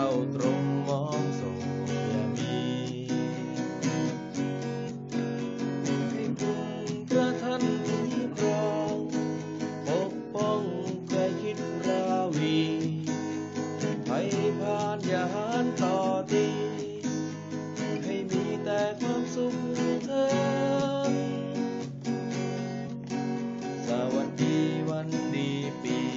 เข้าตรงมองส่งอย่ามีให้บุญพระท่านคุ้มครองปกป้องใครคิดราวีให้ผ่านยานต่อดีให้มีแต่ความสุขเธอสวัสดีวันดีปี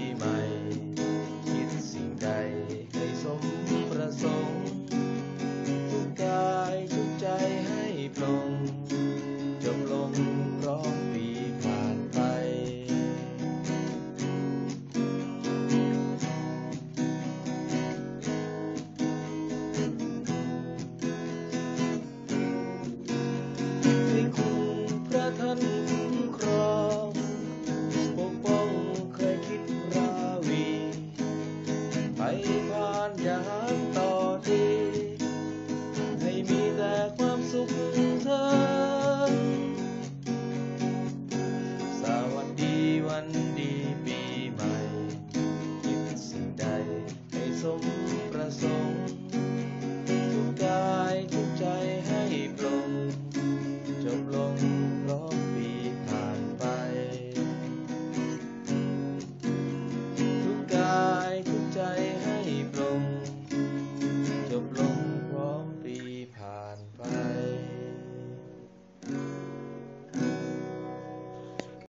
ให้คุณพระท่นคุ้ครองปกป้องใครคิดราวี ไปผ่านยา